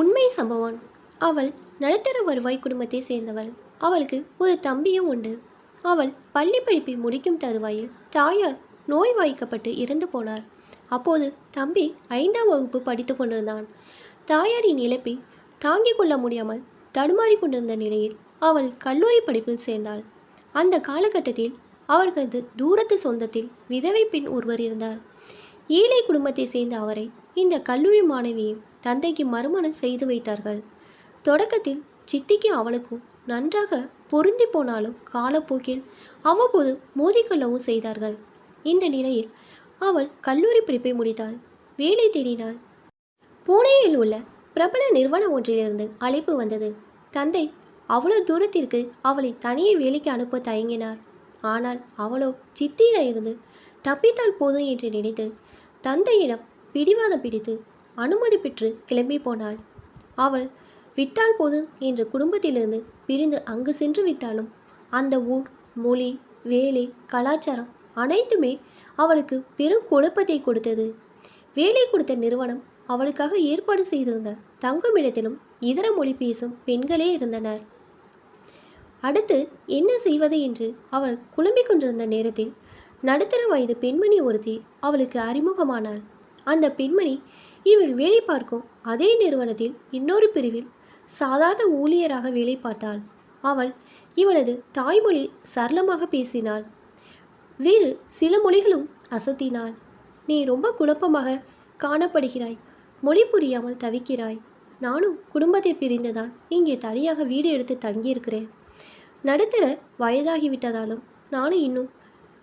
உண்மை சம்பவம். அவள் நடுத்தர வருவாய் குடும்பத்தை சேர்ந்தவள். அவளுக்கு ஒரு தம்பியும் உண்டு. அவள் பள்ளி படிப்பை முடிக்கும் தருவாயில் தாயார் நோய் வாய்க்கப்பட்டு இறந்து போனார். அப்போது தம்பி ஐந்தாம் வகுப்பு படித்து கொண்டிருந்தான். தாயாரின் இழப்பை தாங்கிக் கொள்ள முடியாமல் தடுமாறி கொண்டிருந்த நிலையில் அவள் கல்லூரி படிப்பில் சேர்ந்தாள். அந்த காலகட்டத்தில் அவர்களது தூரத்து சொந்தத்தில் விதவை பெண் ஒருவர் இருந்தார். ஏழை குடும்பத்தை சேர்ந்த அவரை இந்த கல்லூரி மாணவியும் தந்தைக்கு மறுமணம் செய்து வைத்தார்கள். தொடக்கத்தில் சித்திக்கு அவளுக்கும் நன்றாக பொருந்தி போனாலும் காலப்போக்கில் அவ்வப்போது மோதிக்கொள்ளவும் செய்தார்கள். இந்த நிலையில் அவள் கல்லூரி படிப்பை முடித்தாள். வேலை தேடினாள். பூனேயில் உள்ள பிரபல நிறுவனம் ஒன்றிலிருந்து அழைப்பு வந்தது. தந்தை அவ்வளோ தூரத்திற்கு அவளை தனியே வேலைக்கு அனுப்ப தயங்கினார். ஆனால் அவளோ சித்தியிடம் இருந்து தப்பித்தால் போதும் என்று நினைத்து தந்தையிடம் பிடிவாதம் பிடித்து அனுமதி பெற்று கிளம்பி போனாள். அவள் விட்டால் போதும் என்ற குடும்பத்திலிருந்து பிரிந்து அங்கு சென்று விட்டாலும் அந்த ஊர் மொழி வேலை கலாச்சாரம் அனைத்துமே அவளுக்கு பெரும் குழப்பத்தை கொடுத்தது. வேலை கொடுத்த நிறுவனம் அவளுக்காக ஏற்பாடு செய்திருந்த தங்குமிடத்திலும் இதர மொழி பேசும் பெண்களே இருந்தனர். அடுத்து என்ன செய்வது என்று அவள் குழம்பிக் கொண்டிருந்த நேரத்தில் நடுத்தர வயது பெண்மணி ஒருத்தி அவளுக்கு அறிமுகமானாள். அந்த பெண்மணி இவள் வேலை பார்க்கும் அதே நிறுவனத்தில் இன்னொரு பிரிவில் சாதாரண ஊழியராக வேலை பார்த்தாள். அவள் இவளது தாய்மொழி சரளமாக பேசினாள். வேறு சில மொழிகளும் அசத்தினாள். நீ ரொம்ப குழப்பமாக காணப்படுகிறாய். மொழி புரியாமல் தவிக்கிறாய். நானும் குடும்பத்தை பிரிந்துதான் இங்கே தனியாக வீடு எடுத்து தங்கியிருக்கிறேன். நடுத்தர வயதாகிவிட்டதாலும் நானும் இன்னும்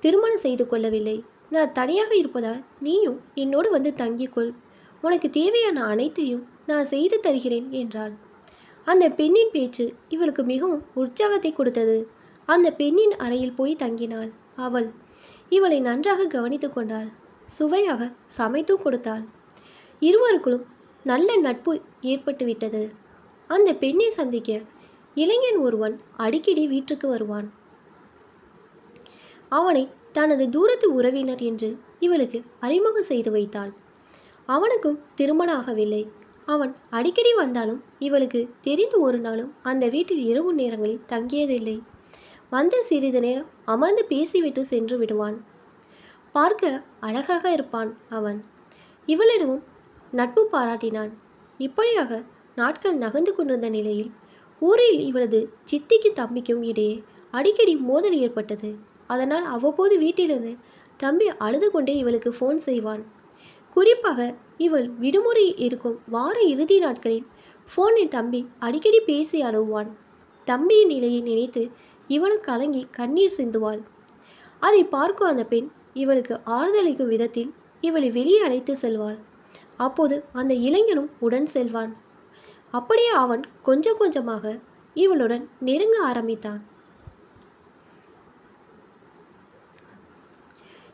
திருமணம் செய்து கொள்ளவில்லை. நான் தனியாக இருப்பதால் நீயும் என்னோடு வந்து தங்கிக்கொள். உனக்கு தேவையான அனைத்தையும் நான் செய்து தருகிறேன் என்றாள். அந்த பெண்ணின் பேச்சு இவளுக்கு மிகவும் உற்சாகத்தை கொடுத்தது. அந்த பெண்ணின் அறையில் போய் தங்கினாள். அவள் இவளை நன்றாக கவனித்து கொண்டாள். சுவையாக சமைத்தும் கொடுத்தாள். இருவருக்குள்ளும் நல்ல நட்பு ஏற்பட்டுவிட்டது அந்த பெண்ணை சந்திக்க இளைஞன் ஒருவன் அடிக்கடி வீட்டுக்கு வருவான். அவனை தனது தூரத்து உறவினர் என்று இவளுக்கு அறிமுகம் செய்து வைத்தாள். அவனுக்கும் திருமணம் ஆகவில்லை அவன் அடிக்கடி வந்தாலும் இவளுக்கு தெரிந்து ஒரு நாளும் அந்த வீட்டில் இரவு நேரங்களில் தங்கியதில்லை. வந்த சிறிது நேரம் அமர்ந்து பேசிவிட்டு சென்று விடுவான். பார்க்க அழகாக இருப்பான் அவன். இவளிடமும் நட்பு பாராட்டினான். இப்படியாக நாட்கள் நகர்ந்து கொண்டிருந்த நிலையில் ஊரில் இவளது சித்திக்கு தம்பிக்கும் இடையே அடிக்கடி மோதல் ஏற்பட்டது. அதனால் அவ்வப்போது வீட்டிலிருந்து தம்பி அழுது கொண்டே இவளுக்கு ஃபோன் செய்வான். குறிப்பாக இவள் விடுமுறை இருக்கும் வார இறுதி நாட்களில் ஃபோனில் தம்பி அடிக்கடி பேசி அழுவான். தம்பியின் நிலையை நினைத்து இவளும் கலங்கி கண்ணீர் சிந்துவாள். அதை பார்க்கும் அந்த பெண் இவளுக்கு ஆறுதலிக்கும் விதத்தில் இவளை வெளியே அழைத்து செல்வாள். அப்போது அந்த இளைஞனும் உடன் செல்வான். அப்படியே அவன் கொஞ்சம் கொஞ்சமாக இவளுடன் நெருங்க ஆரம்பித்தான்.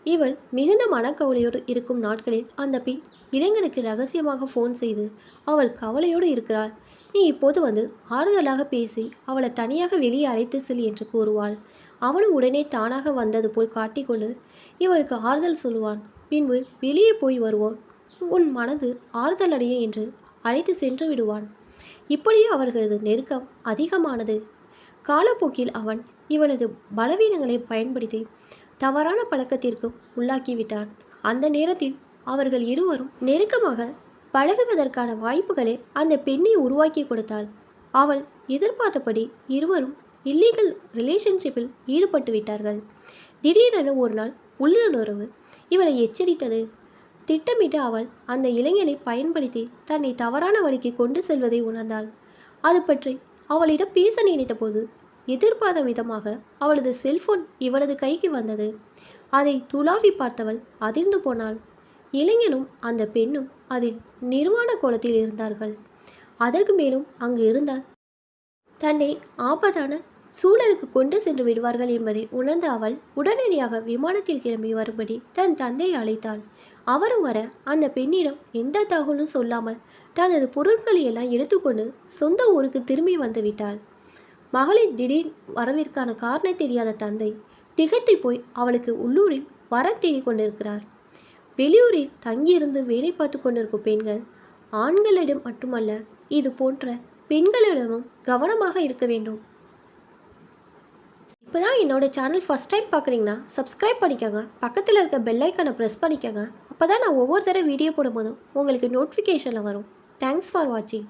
இவள் மிகுந்த மனக்கவலையோடு இருக்கும் நாட்களில் அந்த பெண் இளைஞனுக்கு ரகசியமாக ஃபோன் செய்து அவள் கவலையோடு இருக்கிறாள். நீ இப்போது வந்து ஆறுதலாக பேசி அவளை தனியாக வெளியே அழைத்து செல் என்று கூறுவாள். அவனும் உடனே தானாக வந்தது போல் காட்டிக்கொண்டு இவளுக்கு ஆறுதல் சொல்லுவான். பின்பு வெளியே போய் வருவோம். உன் மனது ஆறுதல் அடையும் என்று அழைத்து சென்று விடுவான் இப்படியே அவர்களது நெருக்கம் அதிகமானது. காலப்போக்கில் அவன் இவளது பலவீனங்களை பயன்படுத்தி தவறான பழக்கத்திற்கும் உள்ளாக்கிவிட்டார். அந்த நேரத்தில் அவர்கள் இருவரும் நெருக்கமாக பழகுவதற்கான வாய்ப்புகளை அந்த பெண்ணை உருவாக்கி கொடுத்தாள். அவள் எதிர்பார்த்தபடி இருவரும் இல்லீகல் ரிலேஷன்ஷிப்பில் ஈடுபட்டு விட்டார்கள். திடீரென ஒரு நாள் உள்ளுணர்வு இவளை எச்சரித்தது. திட்டமிட்டு அவள் அந்த இளைஞனை பயன்படுத்தி தன்னை தவறான வழிக்கு கொண்டு செல்வதை உணர்ந்தாள். அது பற்றி அவளிடம் பேச நினைத்தபோது எதிர்பார்த்த விதமாக அவளது செல்போன் இவளது கைக்கு வந்தது. அதை துளாவி பார்த்தவள் அதிர்ந்து போனாள். இளைஞனும் அந்த பெண்ணும் அதில் நிர்வாண கோலத்தில் இருந்தார்கள். அதற்கு மேலும் அங்கு இருந்தால் தன்னை ஆபத்தான சூழலுக்கு கொண்டு சென்று விடுவார்கள் என்பதை உணர்ந்த அவள் உடனடியாக விமானத்தில் கிளம்பி வரும்படி தன் தந்தையை அழைத்தாள். அவரும் வர அந்த பெண்ணிடம் எந்த தகவலும் சொல்லாமல் தனது பொருட்களை எல்லாம் எடுத்துக்கொண்டு சொந்த ஊருக்கு திரும்பி வந்துவிட்டாள் மகளின் திடீர் வரவிற்கான காரணம் தெரியாத தந்தை திகைத்து போய் அவளுக்கு உள்ளூரில் வரம் தேடிக் கொண்டிருக்கிறார். வெளியூரில் தங்கியிருந்து வேலை பார்த்து கொண்டிருக்கும் பெண்கள் ஆண்களிடம் மட்டுமல்ல இது போன்ற பெண்களிடமும் கவனமாக இருக்க வேண்டும். இப்போ தான் என்னோட சேனல் ஃபஸ்ட் டைம் பார்க்குறீங்கன்னா சப்ஸ்கிரைப் பண்ணிக்கோங்க. பக்கத்தில் இருக்க பெல் ஐக்கானை ப்ரெஸ் பண்ணிக்கோங்க. அப்போ தான் நான் ஒவ்வொரு தடவை வீடியோ போடும்போதும் உங்களுக்கு நோட்டிஃபிகேஷனில் வரும். தேங்க்ஸ் ஃபார் வாட்சிங்